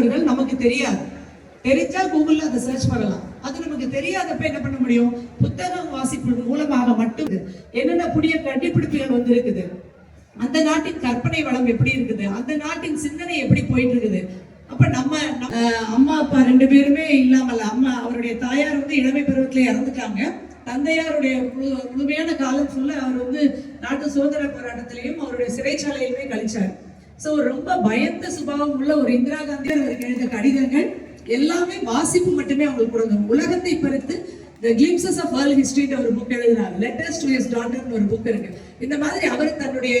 படிக்காதவர்கள் நமக்கு தெரியாது. தெரிஞ்சா கூகுள்ல அதை சர்ச் பண்ணலாம். அது நமக்கு தெரியாதப்ப என்ன பண்ண முடியும்? புத்தகம் வாசிப்பு மூலமாக மட்டும் என்னென்ன புதிய கண்டுபிடிப்புகள் வந்து இருக்குது அந்த நாட்டின் கற்பனை வளம் எப்படி இருக்குது? அந்த நாட்டின் சிந்தனை எப்படி போயிட்டு இருக்குது அப்ப நம்ம அஹ், அம்மா அப்பா ரெண்டு பேருமே இல்லாமல் அம்மா அவருடைய தாயார் வந்து இளமை பருவத்துல இறந்துட்டாங்க. தந்தையாருடைய முழு- முழுமையான காலம் ஃபுல்லா அவர் வந்து நாட்டு சுதந்திர போராட்டத்திலையும் அவருடைய சிறைச்சாலையிலுமே கழிச்சார். ஸோ ரொம்ப பயந்த சுபாவம் உள்ள ஒரு இந்திரா காந்தி அவருக்கு எழுத கடிதங்கள் எல்லாமே வாசிப்பு மட்டுமே அவங்களுக்கு கொடுக்கும். உலகத்தை பொறுத்து த கிளிம்சஸ் ஆஃப் வேர்ல்ட் ஹிஸ்டரின்னு ஒரு புக் எழுதுறாரு. லெட்டர்ஸ் டு ஹிஸ் டாட்டர்னு ஒரு புக் இருக்கு. இந்த மாதிரி அவர் தன்னுடைய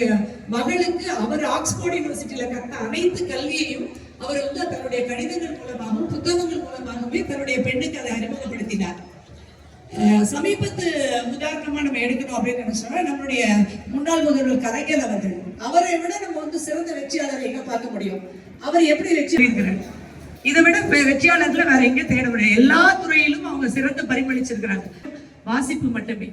மகளுக்கு அவர் ஆக்ஸ்போர்ட் யூனிவர்சிட்டியில கற்ற அனைத்து கல்வியையும் அவர் வந்து தன்னுடைய கடிதங்கள் மூலமாகவும் புத்தகங்கள் மூலமாகவே தன்னுடைய பெண்ணுக்கு அதை அறிமுகப்படுத்தினார். சமீபத்து உதாரணமா நம்ம எடுக்கணும் அப்படின்னு நினைச்சோம்னா நம்மளுடைய முன்னாள் முதல்வர் கலைஞர் அவர்கள். அவரை விட நம்ம வந்து சிறந்த வெற்றியாளரை எங்க பார்க்க முடியும்? அவர் எப்படி வெற்றி இதை விட வெற்றியாளர்கள் வெற்றியாளர்களை வேற எங்க தேட முடியும் எல்லா துறையிலும் அவங்க சிறந்து பரிமளிச்சிருக்கிறாங்க. வாசிப்பு மட்டுமே.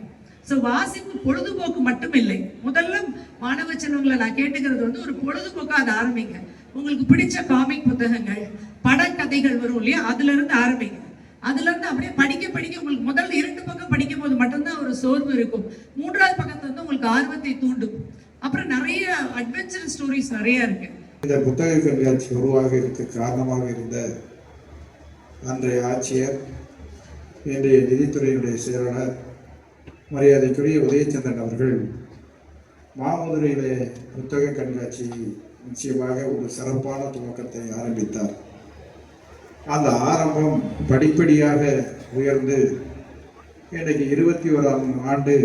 சோ வாசிப்பு பொழுதுபோக்கு மட்டும் இல்லை முதல்ல மாணவ செல்வங்களை நான் கேட்டுக்கிறது வந்து ஒரு பொழுதுபோக்கா அதை ஆரம்பிங்க. உங்களுக்கு பிடிச்ச காமிக் புத்தகங்கள் படக்கதைகள் வரும் இல்லையா? அதுல இருந்து ஆரம்பிங்க. அதுல இருந்து அப்படியே படிக்க படிக்க உங்களுக்கு முதல்ல இரண்டு பக்கம் படிக்கும் போது மட்டும்தான் ஒரு சோர்வு இருக்கும். மூன்றாவது பக்கத்துல வந்து உங்களுக்கு ஆர்வத்தை தூண்டும். அப்புறம் நிறைய அட்வென்ச்சர் ஸ்டோரிஸ் நிறைய இருக்கு. இந்த புத்தக கண்காட்சி உருவாக இருக்க காரணமாக இருந்த அன்றைய ஆட்சியர் இன்றைய நிதித்துறையினுடைய செயலாளர் மரியாதைக்குரிய உதயச்சந்திரன் அவர்கள் மாமதுரையிலே புத்தக கண்காட்சி நிச்சயமாக ஒரு சிறப்பான துவக்கத்தை ஆரம்பித்தார். அந்த ஆரம்பம் படிப்படியாக உயர்ந்து இன்றைக்கு இருபத்தி ஓராம் ஆண்டு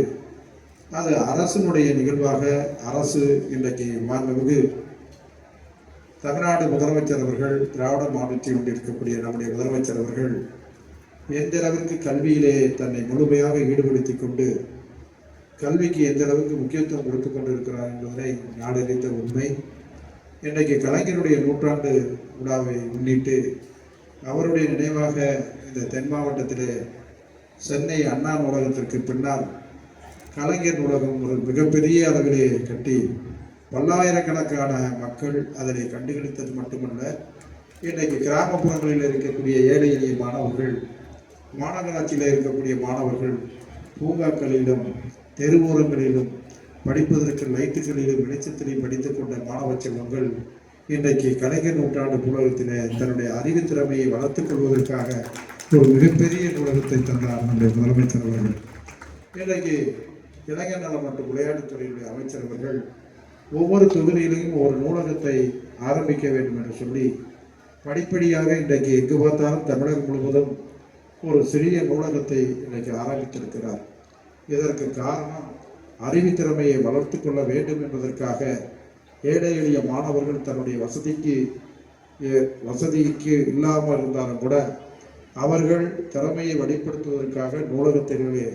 அது அரசினுடைய நிகழ்வாக அரசு இன்றைக்கு மாண்புமிகு தமிழ்நாடு முதலமைச்சர் அவர்கள் திராவிட மாநிலத்தில் கொண்டிருக்கக்கூடிய நம்முடைய முதலமைச்சர் அவர்கள் எந்த அளவுக்கு கல்வியிலே தன்னை முழுமையாக ஈடுபடுத்தி கொண்டு கல்விக்கு எந்த அளவுக்கு முக்கியத்துவம் கொடுத்து கொண்டிருக்கிறார் என்பதனை நாடறிந்த உண்மை. இன்றைக்கு கலைஞருடைய நூற்றாண்டு விழாவை முன்னிட்டு அவருடைய நினைவாக இந்த தென் மாவட்டத்திலே சென்னை அண்ணா நூலகத்திற்கு பின்னால் கலைஞர் நூலகம் ஒரு மிகப்பெரிய அளவிலே கட்டி பல்லாயிரக்கணக்கான மக்கள் அதனை கண்டுகளித்தது மட்டுமல்ல இன்றைக்கு கிராமப்புறங்களில் இருக்கக்கூடிய ஏழை எளிய மாணவர்கள் மாநகராட்சியில் இருக்கக்கூடிய மாணவர்கள் பூங்காக்களிலும் தெருவோரங்களிலும் படிப்பதற்கு லைட்டுகளிலும் வெளிச்சத்திலையும் படித்துக் கொண்ட மாணவ செல்வங்கள் இன்றைக்கு கலைஞர் நூற்றாண்டு நூலகத்திலே தன்னுடைய அறிவுத் திறமையை வளர்த்துக் கொள்வதற்காக ஒரு மிகப்பெரிய நூலகத்தை தந்தார் நம்முடைய முதலமைச்சர் அவர்கள். இன்றைக்கு இளைஞர் நலம் மற்றும் விளையாட்டுத்துறையுடைய அமைச்சர் அவர்கள் ஒவ்வொரு தொகுதியிலையும் ஒரு நூலகத்தை ஆரம்பிக்க வேண்டும் என்று சொல்லி படிப்படியாக இன்றைக்கு எங்கு பார்த்தாலும் தமிழகம் முழுவதும் ஒரு சிறிய நூலகத்தை இன்றைக்கு ஆரம்பித்திருக்கிறார். இதற்கு காரணம் அறிவுத்திறமையை வளர்த்து கொள்ள வேண்டும் என்பதற்காக ஏழை எளிய மாணவர்கள் தன்னுடைய வசதிக்கு வசதிக்கு இல்லாமல் இருந்தாலும் கூட அவர்கள் திறமையை வெளிப்படுத்துவதற்காக நூலகத்திலே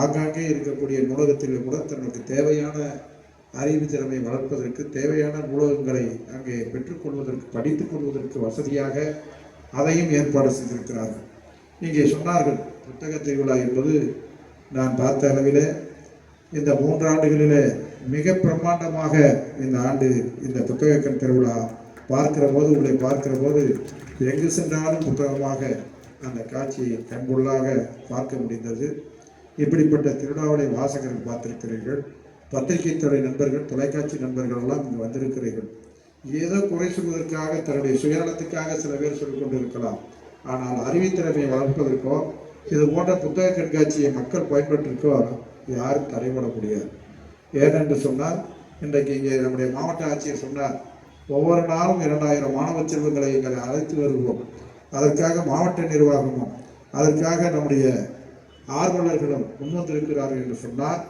ஆங்காங்கே இருக்கக்கூடிய நூலகத்திலே கூட தனக்கு தேவையான அறிவு திறமை வளர்ப்பதற்கு தேவையான நூலகங்களை அங்கே பெற்றுக்கொள்வதற்கு படித்துக் கொள்வதற்கு வசதியாக அதையும் ஏற்பாடு செய்திருக்கிறார்கள். இங்கே சொன்னார்கள் புத்தக திருவிழா என்பது நான் பார்த்த அளவிலே இந்த மூன்றாண்டுகளிலே மிக பிரம்மாண்டமாக இந்த ஆண்டு இந்த புத்தக கண் திருவிழா பார்க்கிற போது உங்களை பார்க்கிற போது எங்கு சென்றாலும் புத்தகமாக அந்த காட்சியை கண்கொள்ளாக பார்க்க முடிந்தது. இப்படிப்பட்ட திருவிழாவுடைய வாசகர்கள் பார்த்திருக்கிறீர்கள். பத்திரிகை துறை நண்பர்கள் தொலைக்காட்சி நண்பர்கள் எல்லாம் இங்கு வந்திருக்கிறீர்கள். ஏதோ குறை சொல்வதற்காக தன்னுடைய சுயநலத்துக்காக சில பேர் சொல்லிக் கொண்டிருக்கலாம். ஆனால் அறிவுத்திறமையை வளர்ப்பதற்கோ இது போன்ற புத்தக கண்காட்சியை மக்கள் பயன்பட்டிருக்கோ யாரும் தடைபட முடியாது. ஏனென்று சொன்னால் இன்றைக்கு இங்கே நம்முடைய மாவட்ட ஆட்சியர் சொன்னார் ஒவ்வொரு நாளும் இரண்டாயிரம் மாணவ செல்வங்களை எங்களை அழைத்து வருவோம் அதற்காக மாவட்ட நிர்வாகமும் அதற்காக நம்முடைய ஆர்வலர்களும் முன்வந்திருக்கிறார்கள் என்று சொன்னால்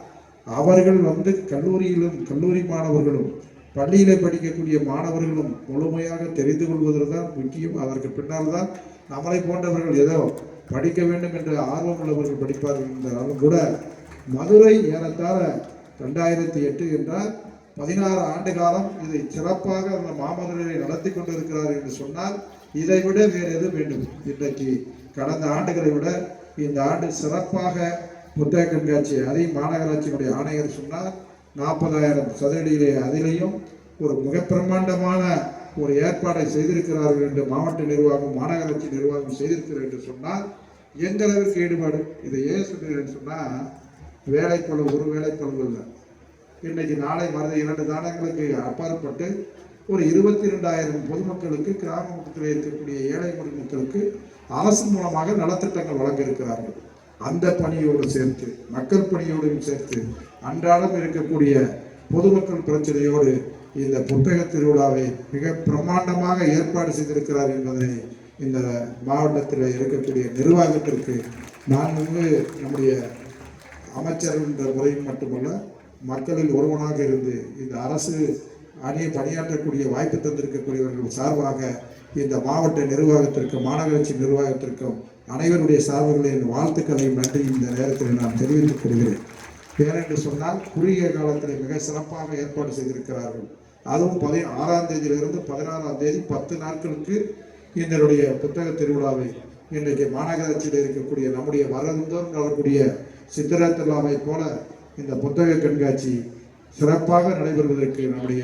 அவர்கள் வந்து கல்லூரியிலும் கல்லூரி மாணவர்களும் பள்ளியில் படிக்கக்கூடிய மாணவர்களும் முழுமையாக தெரிந்து கொள்வதில் தான் முக்கியம். அதற்கு பின்னால் தான் நம்மளை போன்றவர்கள் ஏதோ படிக்க வேண்டும் என்ற ஆர்வம் உள்ளவர்கள் படிப்பார்கள் என்றாலும் கூட மதுரை ஏறத்தாழ ரெண்டாயிரத்தி எட்டு என்றால் பதினாறு ஆண்டு காலம் இதை சிறப்பாக அந்த மாமன்னரை நடத்தி கொண்டிருக்கிறார் என்று சொன்னால் இதை விட வேறு எது வேண்டும்? இன்றைக்கு கடந்த ஆண்டுகளை விட இந்த ஆண்டு சிறப்பாக புத்தக கண்காட்சி அதையும் மாநகராட்சியினுடைய ஆணையர் சொன்னார் நாற்பதாயிரம் சதுரடியிலே அதிலையும் ஒரு மிக பிரம்மாண்டமான ஒரு ஏற்பாடை செய்திருக்கிறார்கள் என்று மாவட்ட நிர்வாகம் மாநகராட்சி நிர்வாகம் செய்திருக்கிறார் என்று சொன்னால் எந்த அளவிற்கு ஈடுபாடு? இதை ஏன் சொல்கிறேன் சொன்னால் வேலைப்பளு ஒரு வேலைப்பளு இல்லை. இன்றைக்கு நாளை மறுத இரண்டு தானங்களுக்கு அப்பாற்பட்டு ஒரு இருபத்தி ரெண்டாயிரம் பொதுமக்களுக்கு கிராமத்தில் இருக்கக்கூடிய ஏழை மக்களுக்கு அரசு மூலமாக நலத்திட்டங்கள் வழங்கியிருக்கிறார்கள். அந்த பணியோடு சேர்த்து மக்கள் பணியோடும் சேர்த்து அன்றாடம் இருக்கக்கூடிய பொதுமக்கள் பிரச்சனையோடு இந்த புத்தக திருவிழாவை மிக பிரமாண்டமாக ஏற்பாடு செய்திருக்கிறார் என்பதை இந்த மாவட்டத்தில் இருக்கக்கூடிய நிர்வாகத்திற்கு நான் வந்து நம்முடைய அமைச்சர் என்ற முறையில் மட்டுமல்ல மக்களில் ஒருவனாக இருந்து இந்த அரசு அணியை பணியாற்றக்கூடிய வாய்ப்பு தந்திருக்கக்கூடியவர்கள் சார்பாக இந்த மாவட்ட நிர்வாகத்திற்கும் மாநகராட்சி நிர்வாகத்திற்கும் அனைவருடைய சார்புகளின் வாழ்த்துக்களையும் நன்றி இந்த நேரத்தில் நான் தெரிவித்துக் கொள்கிறேன். ஏனென்று சொன்னால் குறுகிய காலத்தில் மிக சிறப்பாக ஏற்பாடு செய்திருக்கிறார்கள். அதுவும் பதி ஆறாம் தேதியிலிருந்து பதினாறாம் தேதி பத்து நாட்களுக்கு இதனுடைய புத்தக திருவிழாவை இன்றைக்கு மாநகராட்சியில் இருக்கக்கூடிய நம்முடைய வரந்தோறும் வரக்கூடிய சித்திரா திருவிழாவை போல இந்த புத்தக கண்காட்சி சிறப்பாக நடைபெறுவதற்கு நம்முடைய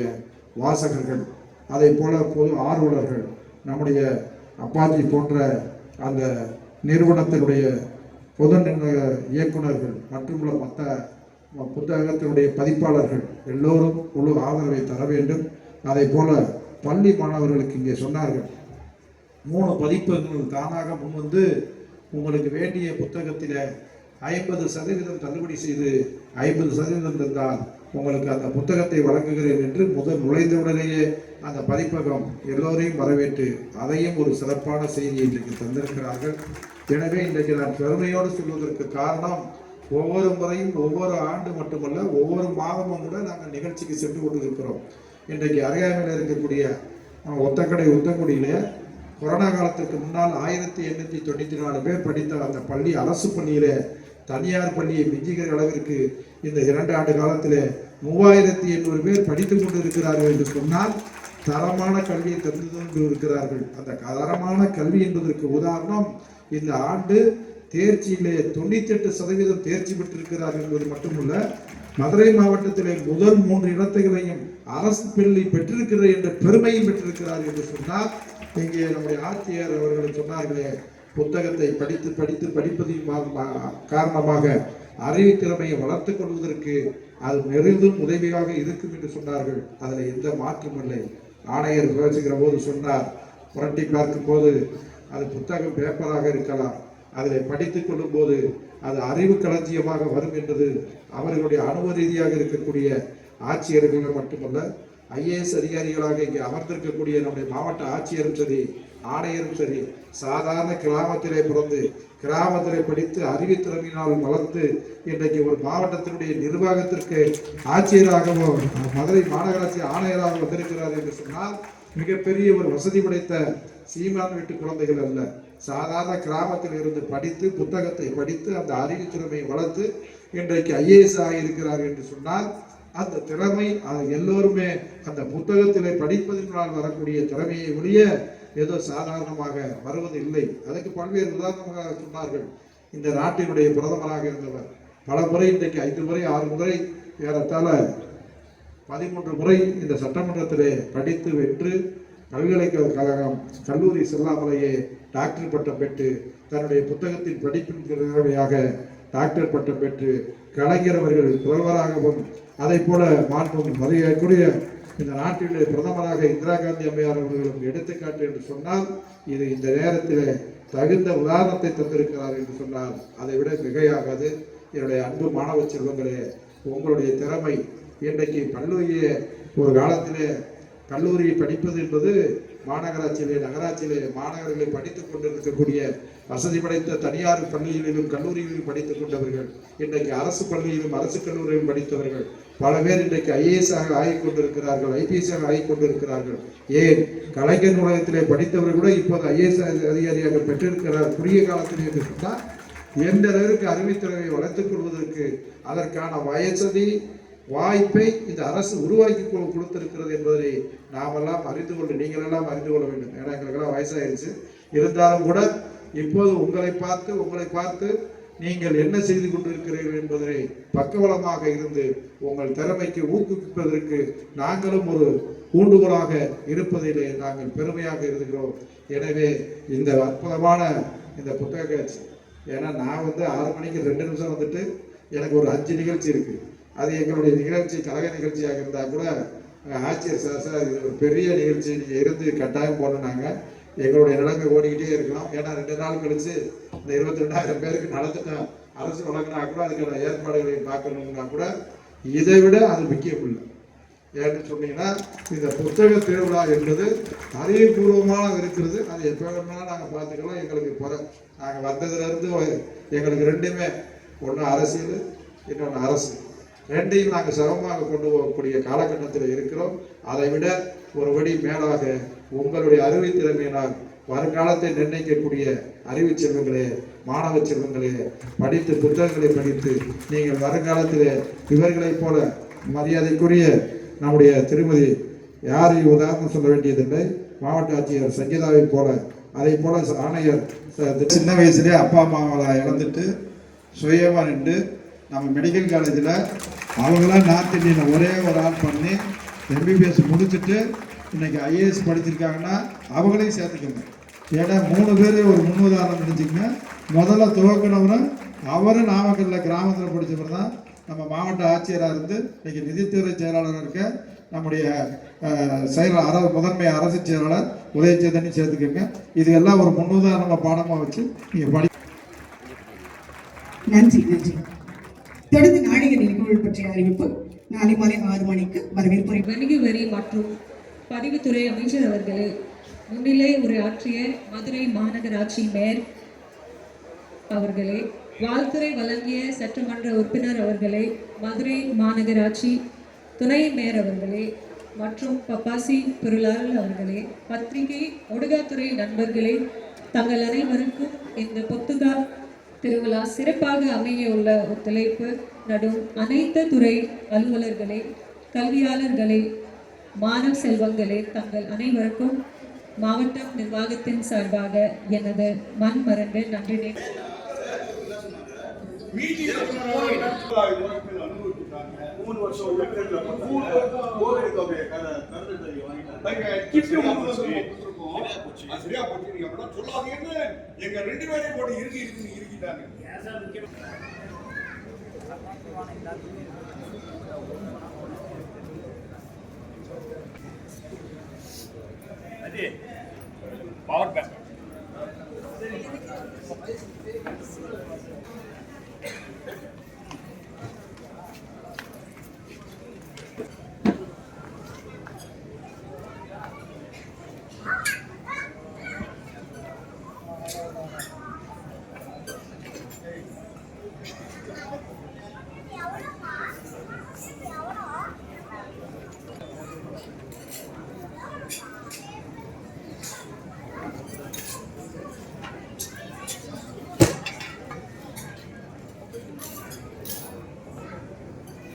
வாசகர்கள் அதை போல பொது ஆர்வலர்கள் நம்முடைய அப்பாஜி போன்ற அந்த நிறுவனத்தினுடைய பொது நிர்வாக இயக்குனர்கள் மற்றுமுள்ள மற்ற புத்தகத்தினுடைய பதிப்பாளர்கள் எல்லோரும் முழு ஆதரவை தர வேண்டும். அதை போல பள்ளி மாணவர்களுக்கு இங்கே சொன்னார்கள் மூணு பதிப்பகங்கள் தானாக முன்வந்து உங்களுக்கு வேண்டிய புத்தகத்தில் ஐம்பது சதவீதம் தள்ளுபடி செய்து ஐம்பது சதவீதம் தந்தால் உங்களுக்கு அந்த புத்தகத்தை வழங்குகிறேன் என்று முதல் நுழைந்தவுடனேயே அந்த பதிப்பகம் எல்லோரையும் வரவேற்று அதையும் ஒரு சிறப்பான செய்தியை இன்றைக்கு தந்திருக்கிறார்கள். எனவே இன்றைக்கு நான் பெருமையோடு சொல்வதற்கு காரணம் ஒவ்வொரு முறையும் ஒவ்வொரு ஆண்டு மட்டுமல்ல ஒவ்வொரு மாதமும் கூட நாங்கள் நிகழ்ச்சிக்கு சென்று கொண்டிருக்கிறோம். இன்றைக்கு அருகாமையில் இருக்கக்கூடிய ஒத்தக்கடை ஒத்தங்குடியிலே கொரோனா காலத்துக்கு முன்னால் ஆயிரத்தி எண்ணூற்றி தொண்ணூற்றி நாலு பேர் படித்த அந்த பள்ளி அரசு பள்ளியிலே தனியார் பள்ளியை மிஞ்சுகிற அளவிற்கு இந்த இரண்டு ஆண்டு காலத்தில் மூவாயிரத்தி எண்ணூறு பேர் படித்துக் கொண்டிருக்கிறார்கள் என்று சொன்னால் தரமான கல்வியை தந்து கொண்டு இருக்கிறார்கள் அந்த தரமான கல்வி என்பதற்கு உதாரணம் இந்த ஆண்டு தேர்ச்சியிலே தொண்ணூத்தி எட்டு சதவீதம் தேர்ச்சி பெற்றிருக்கிறார்கள் என்பது மட்டுமல்ல மதுரை மாவட்டத்திலே முதல் மூன்று இடத்தைகளையும் அரசு பள்ளி பெற்றிருக்கிறது என்ற பெருமையும் பெற்றிருக்கிறார் என்று சொன்னால் இங்கே நம்முடைய ஆட்சியர் அவர்கள் சொன்னார்களே புத்தகத்தை படித்து படித்து படிப்பதின் காரணமாக அறிவு திறமையை வளர்த்துக் கொள்வதற்கு அது பெரிதும் உதவியாக இருக்கும் என்று சொன்னார்கள். அதில் எந்த மாற்றமும் இல்லை. ஆணையர் பேசுகிற போது சொன்னார் புரட்டி பார்க்கும் போது அது புத்தகம் பேப்பராக இருக்கலாம். அதில் படித்துக் கொள்ளும் போது அது அறிவு களஞ்சியமாக வரும் என்பது அவர்களுடைய அனுபவ ரீதியாக இருக்கக்கூடிய ஆட்சியர்கள் மட்டுமல்ல ஐஏஎஸ் அதிகாரிகளாக இங்கே அமர்ந்திருக்கக்கூடிய நம்முடைய மாவட்ட ஆட்சியரும் சரி ஆணையரும் சரி சாதாரண கிராமத்திலே பிறந்து கிராமத்திலே படித்து அறிவுத்திறமையினால் வளர்த்து இன்றைக்கு ஒரு மாவட்டத்தினுடைய நிர்வாகத்திற்கு ஆட்சியராகவோ மதுரை மாநகராட்சி ஆணையராக வந்திருக்கிறார் என்று சொன்னால் மிகப்பெரிய ஒரு வசதி படைத்த சீமான் வீட்டு குழந்தைகள் அல்ல. சாதாரண கிராமத்தில் இருந்து படித்து புத்தகத்தை படித்து அந்த அறிவு திறமையை வளர்த்து இன்றைக்கு ஐஏஎஸ் ஆகியிருக்கிறார் என்று சொன்னால் அந்த திறமை அது எல்லோருமே அந்த புத்தகத்திலே படிப்பதனால் வரக்கூடிய திறமையை ஒழிய ஏதோ சாதாரணமாக வருவது இல்லை அதுக்கு பல்வேறு உதாரணமாக சொன்னார்கள். இந்த நாட்டினுடைய பிரதமராக இருந்தவர். பல முறை இன்றைக்கு ஐந்து முறை ஆறு முறை ஏறத்தாழ பதிமூன்று முறை இந்த சட்டமன்றத்திலே படித்து வென்று பல்கலைக்கழகம் கல்லூரி செல்லாமலேயே டாக்டர் பட்டம் பெற்று தன்னுடைய புத்தகத்தின் படிப்பின் திறமையாக டாக்டர் பட்டம் பெற்று கலைஞர் அவர்கள் புலவராகவும் அதை போல மாற்றும் மதியக்கூடிய இந்த நாட்டிலே பிரதமராக இந்திரா காந்தி அம்மையார் அவர்களும் எடுத்துக்காட்டு என்று சொன்னால் இது இந்த நேரத்தில் தகுந்த உதாரணத்தை தந்திருக்கிறார் என்று சொன்னால் அதை விட மிகையாகாது. என்னுடைய அன்பு மாணவ செல்வங்களே உங்களுடைய திறமை இன்றைக்கு கல்லூரியை ஒரு காலத்திலே கல்லூரியை படிப்பது என்பது மாநகராட்சியிலே நகராட்சியிலே மாணவர்களை படித்துக் கொண்டிருக்கக்கூடிய வசதி படைத்த தனியார் பள்ளிகளிலும் கல்லூரிகளிலும் படித்துக் கொண்டவர்கள் இன்றைக்கு அரசு பள்ளியிலும் அரசு கல்லூரியிலும் படித்தவர்கள் பல பேர் இன்றைக்கு ஐஏஎஸ் ஆக ஆகிக் கொண்டிருக்கிறார்கள் ஐபிஎஸ் ஆக ஆகிக் கொண்டிருக்கிறார்கள் ஏன்? கலைஞர் நூலகத்திலே படித்தவர்கள் கூட இப்போது ஐஏஎஸ் அதிகாரியாக பெற்றிருக்கிறார். குறுகிய காலத்திலே என்று சொன்னால் எந்த அளவிற்கு அறிவித்துறையை வளர்த்துக் கொள்வதற்கு அதற்கான வயசதி வாய்ப்பை இந்த அரசு உருவாக்கி கொடுத்திருக்கிறது என்பதை நாமெல்லாம் அறிந்து கொண்டு நீங்கள் எல்லாம் அறிந்து கொள்ள வேண்டும். ஏன்னா எங்களுக்கெல்லாம் வயசாயிருச்சு. இருந்தாலும் கூட இப்போது உங்களை பார்த்து உங்களை பார்த்து நீங்கள் என்ன செய்து கொண்டிருக்கிறீர்கள் என்பதை பக்கவளமாக இருந்து உங்கள் திறமைக்கு ஊக்குவிப்பதற்கு நாங்களும் ஒரு ஊண்டுகோலாக இருப்பதிலே நாங்கள் பெருமையாக இருக்கிறோம். எனவே இந்த அற்புதமான இந்த புத்தக காட்சி ஏன்னா நான் வந்து ஆறு மணிக்கு ரெண்டு நிமிஷம் வந்துட்டு எனக்கு ஒரு அஞ்சு நிகழ்ச்சி இருக்கு. அது எங்களுடைய நிகழ்ச்சி கழக நிகழ்ச்சியாக இருந்தால் கூட ஆட்சியர் சார் சார் இது ஒரு பெரிய நிகழ்ச்சி. நீங்கள் இருந்து கட்டாயம் போடணுனாங்க எங்களுடைய நிலங்க ஓடிக்கிட்டே இருக்கலாம். ஏன்னா ரெண்டு நாள் கழிச்சு இந்த இருபத்தி ரெண்டாயிரம் பேருக்கு நலத்திட்டம் அரசு வழங்கினா கூட அதுக்கான ஏற்பாடுகளை பார்க்கணும்னா கூட இதை விட அது முக்கியம் இல்லை ஏன்னு சொன்னீங்கன்னா இந்த புத்தக திருவிழா என்பது அறிவுபூர்வமாக இருக்கிறது. அது எப்போ வேணும்னா நாங்கள் பார்த்துக்கலாம். எங்களுக்கு பிற நாங்கள் வந்ததுலேருந்து எங்களுக்கு ரெண்டுமே ஒன்று அரசியல் இன்னொன்று அரசு. ரெண்டையும் நாங்கள் சமமாக கொண்டு போகக்கூடிய காலகட்டத்தில் இருக்கிறோம். அதை விட ஒருபடி மேலாக உங்களுடைய அறிவு திறமையினால் வருங்காலத்தை நிர்ணயிக்கக்கூடிய அறிவு செல்வங்களே மாணவ செல்வங்களே படித்து புத்தகங்களை படித்து நீங்கள் வருங்காலத்தில் இவர்களைப் போல மரியாதைக்குரிய நம்முடைய திருமதி யாரையும் உதாரணம் சொல்ல வேண்டியதில்லை மாவட்ட ஆட்சியர் சங்கீதாவை போல அதை போல ஆணையர் சின்ன வயசுலேயே அப்பா அம்மாவை இழந்துட்டு சுயமாக நின்று நம்ம மெடிக்கல் காலேஜில் அவங்களாம் நார்த் இந்தியன் ஒரே ஒரு ஆள் பண்ணி எம்பிபிஎஸ் முடிச்சுட்டு இன்னைக்கு ஐஏஎஸ் படிச்சிருக்காங்கன்னா அவங்களையும் சேர்த்துக்கோங்க. ஏன்னா மூணு பேர் ஒரு முன்னுதாரணம் நினைச்சிங்கன்னா முதல்ல துவக்கினவரும் அவரும் நாமக்கல்ல கிராமத்தில் படித்தவர் தான். நம்ம மாவட்ட ஆட்சியராக இருந்து இன்னைக்கு நிதித்துறை செயலாளராக இருக்க நம்முடைய அஹ், செயலர் அர முதன்மை அரசு செயலாளர் உதயச்சேதனையும் சேர்த்துக்கோங்க. இது எல்லாம் ஒரு முன்னுதாரணமாக பாடமாக வச்சு நீங்கள் படி நன்றி நன்றி. தொடர்ந்து நாடக நிகழ்வுகள் பற்றிய அறிவிப்பு நாளை மாலை ஆறு மணிக்கு வரவேற்புரை வணிக வரி மற்றும் பதிவுத்துறை அமைச்சர் அவர்களே முன்னிலை உரையாற்றிய மதுரை மாநகராட்சி மேயர் அவர்களே வாழ்த்துறை வழங்கிய சட்டமன்ற உறுப்பினர் அவர்களே மதுரை மாநகராட்சி துணை மேயர் அவர்களே மற்றும் பப்பாசி பொருளாளர் அவர்களே பத்திரிகை ஒடுகாத்துறை நண்பர்களே தங்கள் அனைவருக்கும் இந்த பொத்துகா திருவிழா சிறப்பாக அமைய உள்ள ஒத்துழைப்பு நடும் அனைத்து துறை அலுவலர்களே கல்வியாளர்களை மாணவ செல்வங்களே தங்கள் அனைவருக்கும் மாவட்ட நிர்வாகத்தின் சார்பாக எனது மண் மறந்து நன்றி மூணு வருஷம் சரியா போச்சு. நீங்க அப்படிலாம் சொல்லாதீங்கன்னு எங்க ரெண்டு பேரையும் போட்டு இருக்கிட்டாங்க பவர் பேங்க்